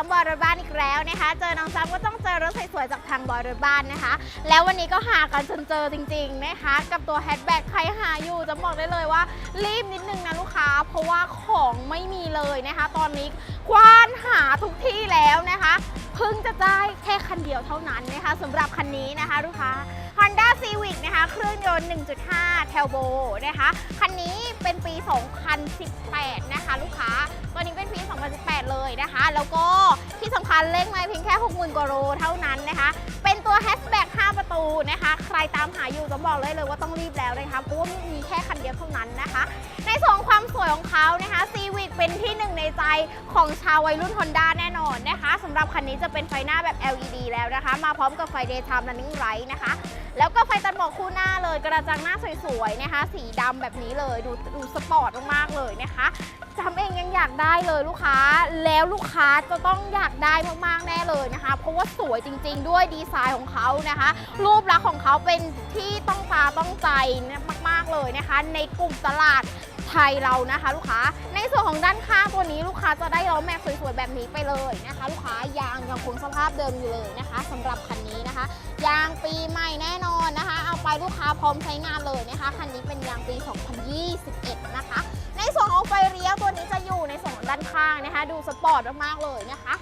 พบกับน้องจ้ำบอยรถบ้านอีกแล้วนะคะ เจอน้องจ้ำก็ต้องเจอรถสวยๆจากทางบอยรถบ้านนะคะ แล้ววันนี้ก็หากันจนเจอจริงๆนะคะ กับตัวแฮชแบ็กใครหาอยู่จะบอกได้เลยว่า รีบนิดนึงนะลูกค้า เพราะว่าของไม่มีเลยนะคะ ตอนนี้กว้านหาทุกที่แล้วนะคะเพิ่งจะได้แค่คันเดียวเท่านั้นนะคะสำหรับคันนี้นะคะลูกค้า Honda Civic นะคะเครื่องยนต์ 1.5 Turbo นะคะ คันนี้เป็นปี 2018 นะคะ ลูกค้าตัวนี้เป็นปี 2018 เลยนะคะ แล้วก็ ที่สำคัญเล่งไม่เพียงแค่ 60,000กว่าโลเท่านั้นนะคะ เป็นตัวแฮชแบ็ก5ประตูนะคะ ใครตามหาอยู่จะบอกเลยเลยว่าต้องรีบแล้วนะคะ เพราะว่ามีแค่คันเดียวเท่านั้นนะคะ ในส่วนความสวยของเขานะคะ Civic เป็นที่หนึ่งในใจของชาววัยรุ่น Honda แน่นอนนะคะสำหรับคันนี้จะเป็นไฟหน้าแบบ LED แล้วนะคะ มาพร้อมกับไฟ Daytime Running Light นะคะ แล้วก็ไฟตัดหมอกคู่หน้าเลยกระจังหน้าสวยๆนะคะ สีดำแบบนี้เลยดูดูสปอร์ตมากๆเลยนะคะ องยังอยากได้เลยลูกค้า แล้วลูกค้าจะต้องอยากได้มากๆแน่เลยนะคะ เพราะว่าสวยจริง ๆ ด้วยดีไซน์ของเขานะคะ รูปลักษณ์ของเขาเป็นที่ต้องตาต้องใจมากๆเลยนะคะ ในกลุ่มตลาดไทยเรานะคะ ลูกค้า ในส่วนของด้านข้างตัวนี้ลูกค้าจะได้ล้อแม็กซ์สวยๆแบบนี้ไปเลยนะคะ ลูกค้ายางยังคงสภาพเดิมอยู่เลยนะคะสำหรับคันนี้นะคะ ยางปีใหม่แน่นอนนะคะ เอาไปลูกค้าพร้อมใช้งานเลยนะคะคันนี้เป็นยางปี 2021 นะคะ ข้างนะคะ ดูสปอร์ตมากๆเลยนะคะ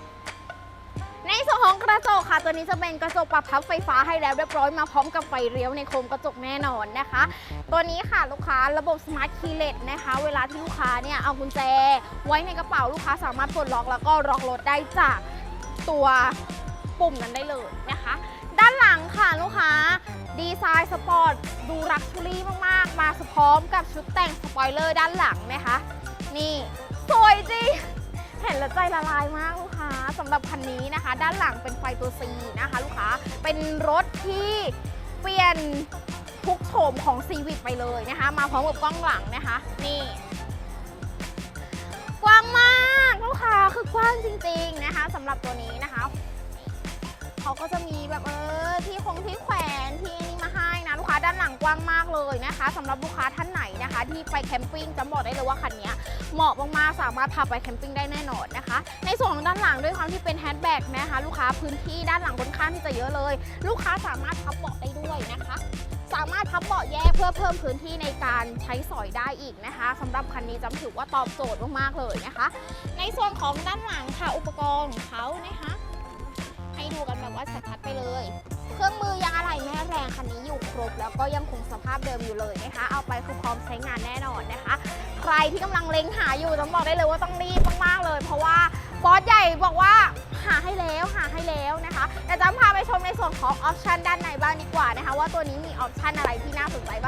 ในส่วนของกระจกค่ะ ตัวนี้จะเป็นกระจกปรับพับไฟฟ้าให้แล้วเรียบร้อยมาพร้อมกับไฟเลี้ยวในโคมกระจกแน่นอนนะคะ ตัวนี้ค่ะลูกค้าระบบ Smart Keyless นะคะ เวลาที่ลูกค้าเนี่ยเอากุญแจ ไว้ในกระเป๋าลูกค้าสามารถปลดล็อกแล้วก็ล็อกรถได้จากตัวปุ่มนั้นได้เลยนะคะ ด้านหลังค่ะลูกค้าดีไซน์สปอร์ตดูรักชูรี่มาก ๆ มาพร้อมกับชุดแต่งสปอยเลอร์ด้านหลังนะคะ นี่ สวยจริง เห็นแล้วใจละลายมากลูกค้าสำหรับคันนี้นะคะ ด้านหลังเป็นไฟตัว C นะคะ ลูกค้าเป็นรถที่เปลี่ยนทุกโฉมของ c ีวิกไปเลยนะคะ มาพร้อมกับกล้องหลังนะคะ นี่กว้างมากลูกค้าคือกว้างจริง ๆนะคะสำหรับตัวนี้นะคะ เขาก็จะมีแบบเออที่คงที่ ด้านหลังกว้างมากเลยนะคะสำหรับลูกค้าท่านไหนนะคะ ที่ไปแคมปิ้งจะบอกได้เลยว่าคันนี้เหมาะมากๆสามารถพาไปแคมปิ้งได้แน่นอนนะคะ ในส่วนของด้านหลังด้วยความที่เป็นแฮนด์แบ็กนะคะ ลูกค้าพื้นที่ด้านหลังค่อนข้างที่จะเยอะเลย ลูกค้าสามารถพับเบาะได้ด้วยนะคะสามารถพับเบาะแยกเพื่อเพิ่มพื้นที่ในการใช้สอยได้อีกนะคะสำหรับคันนี้จำถือว่าตอบโจทย์มากๆเลยนะคะ ในส่วนของด้านหลังค่ะอุปกรณ์ของเขานะคะ ให้ดูกันแบบว่าชัดๆไปเลย เครื่องมือยางอะไหล่แม่แรงคันนี้อยู่ครบ แล้วก็ยังคงสภาพเดิมอยู่เลยนะคะ เอาไปคือพร้อมใช้งานแน่นอนนะคะ ใครที่กำลังเล็งหาอยู่ต้องบอกได้เลยว่าต้องรีบมากๆเลย เพราะว่าบอสใหญ่บอกว่าหาให้แล้วหาให้แล้วนะคะแต่จะพาไปชมในส่วนของออปชันด้านในบ้างดีกว่านะคะ ว่าตัวนี้มีออปชันอะไรที่น่าสนใจบ้าง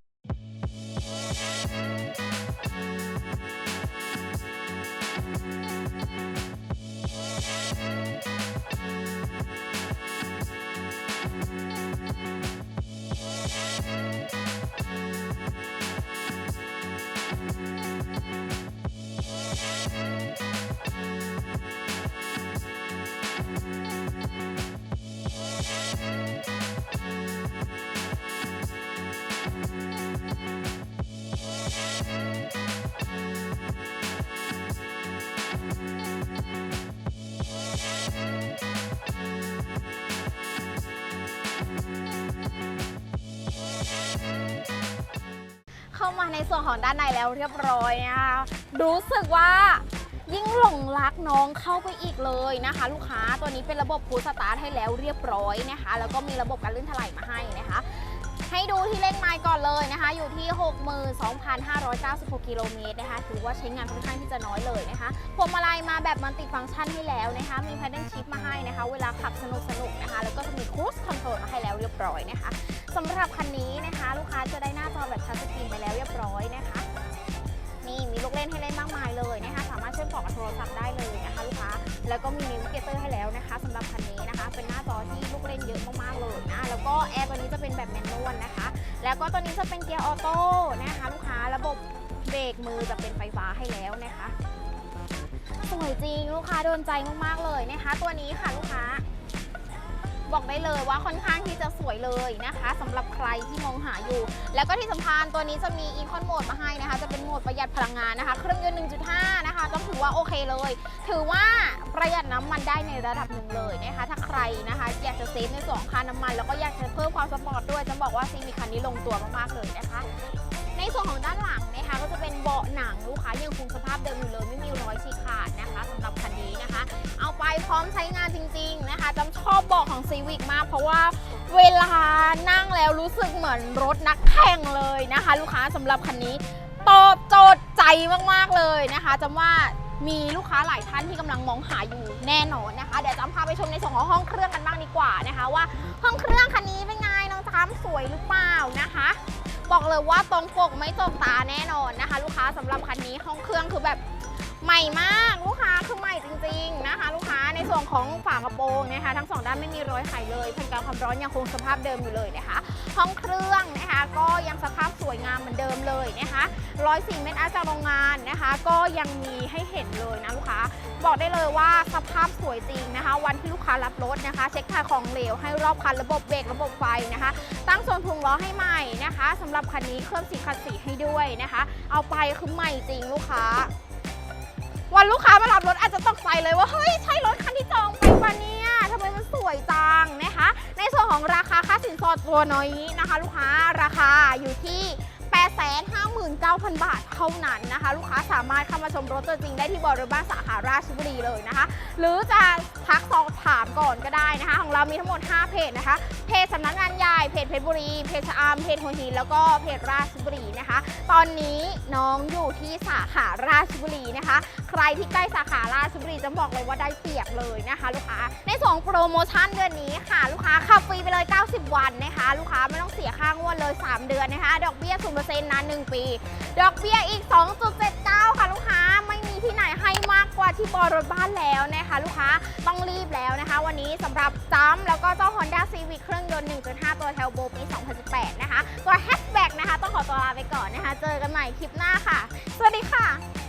ส่วนของด้านในแล้วเรียบร้อยนะคะรู้สึกว่ายิ่งหลงรักน้องเข้าไปอีกเลยนะคะ ลูกค้าตัวนี้เป็นระบบพูสตาร์ทให้แล้วเรียบร้อยนะคะ แล้วก็มีระบบการลื่นถลายมาให้นะคะ ให้ดูที่เร่งไมล์ก่อนเลยนะคะ อยู่ที่ 62,596 กิโลเมตรนะคะ ถือว่าใช้งานค่อนข้างที่จะน้อยเลยนะคะพวงมาลัยมาแบบมัลติดฟังก์ชันให้แล้วนะคะ มี paddle shift มาให้นะคะ เวลาขับสนุกสนุกๆนะคะ แล้วก็จะมี cruise control มาให้แล้วเรียบร้อยนะคะสำหรับคันนี้นะคะ ลูกค้าจะได้หน้าจอแบบทัชสกรี รียบร้อยนะคะ นี่มีลูกเล่นให้เล่นมากมายเลยนะคะ สามารถเชื่อมต่อกับโทรศัพท์ได้เลยนะคะลูกค้า แล้วก็มีนิวเกเตอร์ให้แล้วนะคะสำหรับคันนี้นะคะ เป็นหน้าจอที่ลูกเล่นเยอะมากๆเลยนะ แล้วก็แอร์ตัวนี้จะเป็นแบบแมนนวลนะคะ แล้วก็ตัวนี้จะเป็นเกียร์ออโต้นะคะลูกค้า ระบบเบรกมือจะเป็นไฟฟ้าให้แล้วนะคะ สวยจริงลูกค้าโดนใจมากๆเลยนะคะ ตัวนี้ค่ะลูกค้า บอกได้เลยว่าค่อนข้างที่จะสวยเลยนะคะสำหรับใครที่มองหาอยู่ แล้วก็ที่สำคัญตัวนี้จะมีอีคอนโหมดมาให้นะคะ จะเป็นโหมดประหยัดพลังงานนะคะ เครื่องยนต์1.5 นะคะ ต้องถือว่าโอเคเลย ถือว่าประหยัดน้ำมันได้ในระดับหนึ่งเลยนะคะ ถ้าใครนะคะ อยากจะเซฟในส่วนของค่าน้ำมัน แล้วก็อยากจะเพิ่มความสปอร์ตด้วยจะบอกว่าซีวิคันนี้ลงตัวมากๆเลยนะคะ ในส่วนของด้านหลังนะคะก็จะเป็นเบาะหนังลูกค้ายังคงสภาพเดิมอยู่เลยไม่มีรอยฉีกขาดนะคะสำหรับคันนี้นะคะ เอาไปพร้อมใช้งานจริง ๆนะคะจำชอบเบาะของซีวิกมาก เพราะว่าเวลานั่งแล้วรู้สึกเหมือนรถนักแข่งเลยนะคะ ลูกค้าสำหรับคันนี้ตอบโจทย์ใจมากๆเลยนะคะจำว่ามีลูกค้าหลายท่านที่กำลังมองหาอยู่แน่นอนนะคะ เดี๋ยวจำพาไปชมในส่วนของห้องเครื่องกันบ้างดีกว่านะคะ ว่าห้องเครื่องคันนี้เป็นไงน้องจำสวยหรือเปล่านะคะ บอกเลยว่าตรงปกไม่ตรงตาแน่นอนนะคะ ลูกค้าสำหรับคันนี้ห้องเครื่องคือแบบ ใหม่มากลูกค้าคือใหม่จริงๆนะคะ ลูกค้าในส่วนของฝากระโปรงนะคะ ทั้งสองด้านไม่มีรอยไขเลยแผ่นกันความร้อนยังคงสภาพเดิมอยู่เลยนะคะห้องเครื่องนะคะ ก็ยังสภาพสวยงามเหมือนเดิมเลยนะคะร้อยสี่เมตรอาจากโรงงานนะคะ ก็ยังมีให้เห็นเลยนะลูกค้า บอกได้เลยว่าสภาพสวยจริงนะคะ วันที่ลูกค้ารับรถนะคะ เช็คถ่ายของเหลวให้รอบคันระบบเบรกระบบไฟนะคะ ตั้งโซนพุงล้อให้ใหม่นะคะสำหรับคันนี้เครื่องสีคัดสีให้ด้วยนะคะ เอาไปคือใหม่จริงลูกค้า วันลูกค้ามารับรถอาจจะตกใจเลยว่า เฮ้ย ใช่รถคันที่จองไปปะเนี่ยทำไมมันสวยจังนะคะ ในส่วนของราคาค่าสินสอดตัวน้อยนี้นะคะ ลูกค้าราคาอยู่ที่ 859,000 บาทเท่านั้นนะคะ ลูกค้าสามารถเข้ามาชมรถตัวจริงได้ที่บริบ้านสาขาราชบุรีเลยนะคะ หรือจะทักสอบถามก่อนก็ได้นะคะ ของเรามีทั้งหมด 5 เพจนะคะ เพจสำนักงานใหญ่เพจเพชรบุรี เพจชะอำเพจหัวหินแล้วก็เพจราชบุรีนะคะ ตอนนี้น้องอยู่ที่สาขาราชบุรีนะคะ ใครที่ใกล้สาขาราชบุรีจะบอกเลยว่าได้เปรียบเลยนะคะ ลูกค้าในส่วนของโปรโมชั่นเดือนนี้ค่ะ รีไปเลย 90 วันนะคะ ลูกค้าไม่ต้องเสียค่างวดเลย 3 เดือนนะคะ ดอกเบี้ย0%นาน1ปี ดอกเบี้ยอีก 2.79 ค่ะลูกค้าไม่มีที่ไหนให้มากกว่าที่บอรถบ้านแล้วนะคะ ลูกค้าต้องรีบแล้วนะคะ วันนี้สำหรับจัมแล้วก็เจ้า Honda Civic เครื่องยนต์ 1.5 ตัวเทลโบปี 2018 นะคะตัวแฮชแบ็กนะคะ ต้องขอตัวลาไปก่อนนะคะ เจอกันใหม่คลิปหน้าค่ะ สวัสดีค่ะ